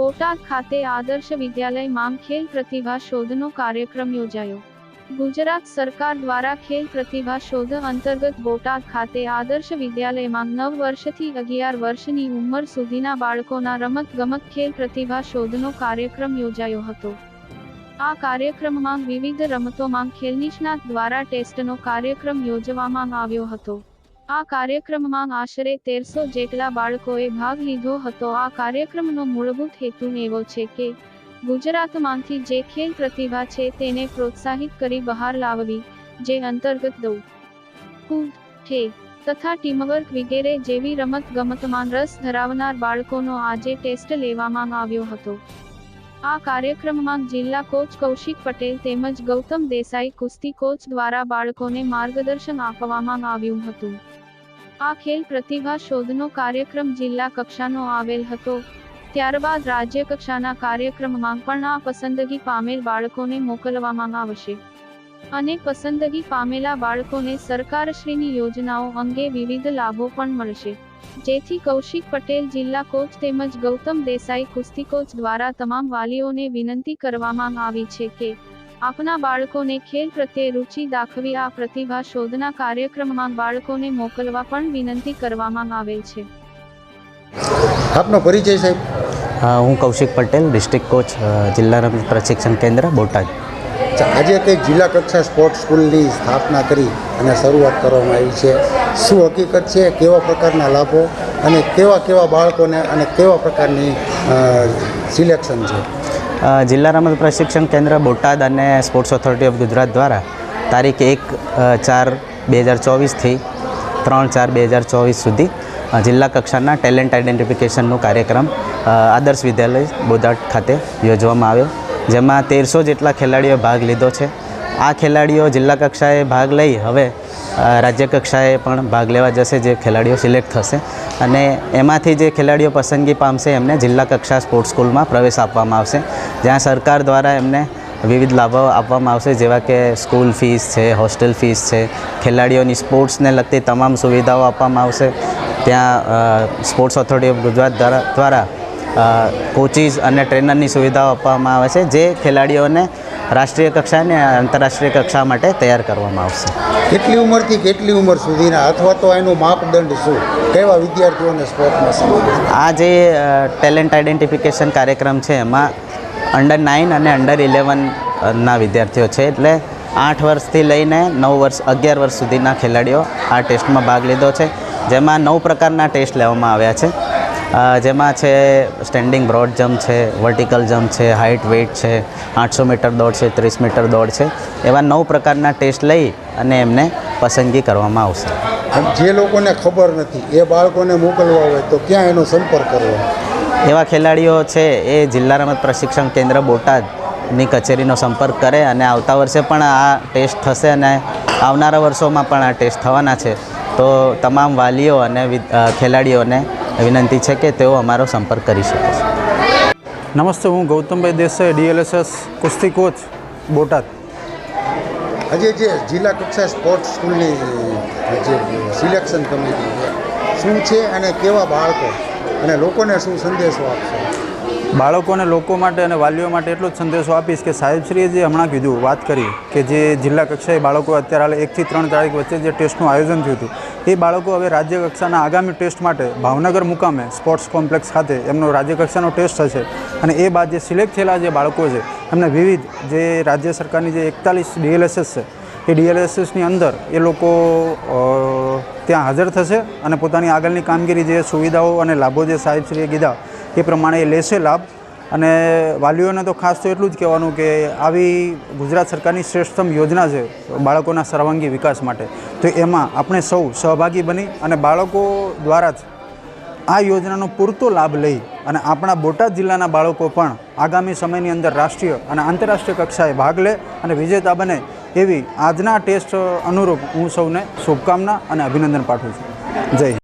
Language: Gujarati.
બોટાદ ખાતે આદર્શ વિદ્યાલયમાં ખેલ પ્રતિભા શોધનો કાર્યક્રમ યોજાયો. ગુજરાત સરકાર દ્વારા ખેલ પ્રતિભા શોધ અંતર્ગત બોટાદ ખાતે આદર્શ વિદ્યાલયમાં નવ વર્ષથી અગિયાર વર્ષની ઉંમર સુધીના બાળકોના રમત ગમત ખેલ પ્રતિભા શોધનો કાર્યક્રમ યોજાયો હતો. આ કાર્યક્રમમાં વિવિધ રમતોમાં ખેલ નિષ્ણાત દ્વારા ટેસ્ટનો કાર્યક્રમ યોજવામાં આવ્યો હતો. આ કાર્યક્રમમાં આશરે તેરસો જેટલા બાળકોએ ભાગ લીધો હતો. આ કાર્યક્રમનો મૂળભૂત હેતુ એવો છે કે, ગુજરાતમાંથી જે ખેલ પ્રતિભા છે તેને પ્રોત્સાહિત કરી બહાર લાવવી, જે અંતર્ગત દઉં કૂદ ઠે તથા ટીમવર્ક વગેરે જેવી રમત ગમતમાં રસ ધરાવનાર બાળકોનો આજે ટેસ્ટ લેવામાં આવ્યો હતો. આ કાર્યક્રમમાં જિલ્લા કોચ કૌશિક પટેલ તેમજ ગૌતમ દેસાઈ કુસ્તી કોચ દ્વારા બાળકોને માર્ગદર્શન આપવામાં આવ્યું હતું. આ ખેલ પ્રતિભા શોધનો કાર્યક્રમ જિલ્લા કક્ષાનો આવેલ હતો. ત્યારબાદ રાજ્ય કક્ષાના કાર્યક્રમમાં પણ આ પસંદગી પામેલ બાળકોને મોકલવામાં આવશે. અને પસંદગી પામેલા બાળકોને સરકારશ્રીની યોજનાઓ અંગે વિવિધ લાભો પણ મળશે. જેથી કૌશિક પટેલ જિલ્લા કોચ તેમજ ગૌતમ દેસાઈ કુસ્તી કોચ દ્વારા તમામ વાલીઓને વિનંતી કરવામાં આવી છે કે આપના બાળકોને ખેલ પ્રત્યે રુચિ દાખવી આ પ્રતિભા શોધના કાર્યક્રમમાં બાળકોને મોકલવા પણ વિનંતી કરવામાં આવે છે. આપનો પરિચય સાહેબ? હું કૌશિક પટેલ ડિસ્ટ્રિક્ટ કોચ જિલ્લા રમત પ્રશિક્ષણ કેન્દ્ર બોટાદ. આજે કંઈક જિલ્લા કક્ષા સ્પોર્ટ્સ સ્કૂલની સ્થાપના કરી અને શરૂઆત કરવામાં આવી છે. શું હકીકત છે? કેવા પ્રકારના લાભો અને કેવા કેવા બાળકોને અને કેવા પ્રકારની સિલેક્શન છે? જિલ્લા રમત પ્રશિક્ષણ કેન્દ્ર બોટાદ અને સ્પોર્ટ્સ ઓથોરિટી ઓફ ગુજરાત દ્વારા તારીખ એક ચાર, બે હજાર ચોવીસથી ત્રણ ચાર, બે હજાર ચોવીસ સુધી જિલ્લા કક્ષાના ટેલેન્ટ આઇડેન્ટિફિકેશનનો કાર્યક્રમ આદર્શ વિદ્યાલય બોદાટ ખાતે યોજવામાં આવ્યો. જેમાં તેરસો જેટલા ખેલાડીઓએ ભાગ લીધો છે. આ ખેલાડીઓ જિલ્લા કક્ષાએ ભાગ લઈ હવે અ, રાજ્ય કક્ષાએ પણ ભાગ લેવા જશે જે ખેલાડીઓ સિલેક્ટ થશે. અને એમાંથી જે ખેલાડીઓ પસંદગી પામશે એમને જિલ્લા કક્ષા સ્પોર્ટ્સ સ્કૂલમાં પ્રવેશ આપવામાં આવશે. જ્યાં સરકાર દ્વારા એમને વિવિધ લાભો આપવામાં આવશે જેવા કે સ્કૂલ ફીસ છે હોસ્ટેલ ફીસ છે ખેલાડીઓની સ્પોર્ટ્સને લગતી તમામ સુવિધાઓ આપવામાં આવશે. ત્યાં સ્પોર્ટ્સ ઓથોરિટી ઓફ ગુજરાત દ્વારા દ્વારા કોચીસ અને ટ્રેનરની સુવિધાઓ આપવામાં આવે છે જે ખેલાડીઓને રાષ્ટ્રીય કક્ષા અને આંતરરાષ્ટ્રીય કક્ષા માટે તૈયાર કરવામાં આવશે. કેટલી ઉંમરથી કેટલી ઉંમર સુધીના અથવા તો એનું માપદંડ શું? કેવા વિદ્યાર્થીઓને સ્પોર્ટમાં આ જે ટેલેન્ટ આઇડેન્ટિફિકેશન કાર્યક્રમ છે એમાં અંડર નાઇન અને અંડર ઇલેવનના વિદ્યાર્થીઓ છે. એટલે આઠ વર્ષથી લઈને નવ વર્ષ અગિયાર વર્ષ સુધીના ખેલાડીઓ આ ટેસ્ટમાં ભાગ લીધો છે. જેમાં નવ પ્રકારના ટેસ્ટ લેવામાં આવ્યા છે. જેમાં છે સ્ટેન્ડિંગ બ્રોડ જમ્પ છે વર્ટિકલ જમ્પ છે હાઇટ વેઇટ છે આઠસો મીટર દોડ છે ત્રીસ મીટર દોડ છે. એવા નવ પ્રકારના ટેસ્ટ લઈ અને એમને પસંદગી કરવામાં આવશે. જે લોકોને ખબર નથી એ બાળકોને મોકલવા હોય તો ક્યાં એનો સંપર્ક કરવો? એવા ખેલાડીઓ છે એ જિલ્લા રમત પ્રશિક્ષણ કેન્દ્ર બોટાદની કચેરીનો સંપર્ક કરે અને આવતા વર્ષે પણ આ ટેસ્ટ થશે અને આવનારા વર્ષોમાં પણ આ ટેસ્ટ થવાના છે. તો તમામ વાલીઓ અને ખેલાડીઓને વિનંતી છે કે તેઓ અમારો સંપર્ક કરી શકે છે. નમસ્તે હું ગૌતમભાઈ દેસાઈ ડીએલએસએસ કુસ્તી કોચ બોટાદ. આજે જે જિલ્લા કક્ષા સ્પોર્ટ્સ સ્કૂલની જે સિલેક્શન કમિટી છે શું છે અને કેવા બાળકો અને લોકોને શું સંદેશો આપશે? બાળકોને લોકો માટે અને વાલીઓ માટે એટલો જ સંદેશો આપીશ કે સાહેબશ્રીએ જે હમણાં કીધું વાત કરી કે જે જિલ્લા કક્ષાએ બાળકો અત્યારે હાલ એકથી ત્રણ તારીખ વચ્ચે જે ટેસ્ટનું આયોજન થયું હતું એ બાળકો હવે રાજ્ય કક્ષાના આગામી ટેસ્ટ માટે ભાવનગર મુકામે સ્પોર્ટ્સ કોમ્પ્લેક્સ ખાતે એમનો રાજ્ય કક્ષાનો ટેસ્ટ થશે. અને એ બાદ જે સિલેક્ટ થયેલા જે બાળકો છે, એમને વિવિધ જે રાજ્ય સરકારની જે એકતાલીસ ડીએલએસએસ છે, એ ડીએલએસએસની અંદર એ લોકો ત્યાં હાજર થશે અને પોતાની આગળની કામગીરી જે સુવિધાઓ અને લાભો જે સાહેબશ્રીએ કીધા, એ પ્રમાણે એ લેશે લાભ. અને વાલીઓને તો ખાસ તો એટલું જ કહેવાનું કે આવી ગુજરાત સરકારની શ્રેષ્ઠતમ યોજના છે બાળકોના સર્વાંગી વિકાસ માટે. તો એમાં આપણે સૌ સહભાગી બની અને બાળકો દ્વારા જ આ યોજનાનો પૂરતો લાભ લઈ અને આપણા બોટાદ જિલ્લાના બાળકો પણ આગામી સમયની અંદર રાષ્ટ્રીય અને આંતરરાષ્ટ્રીય કક્ષાએ ભાગ લે અને વિજેતા બને એવી આજના ટેસ્ટ અનુરૂપ હું સૌને શુભકામના અને અભિનંદન પાઠવું છું. જય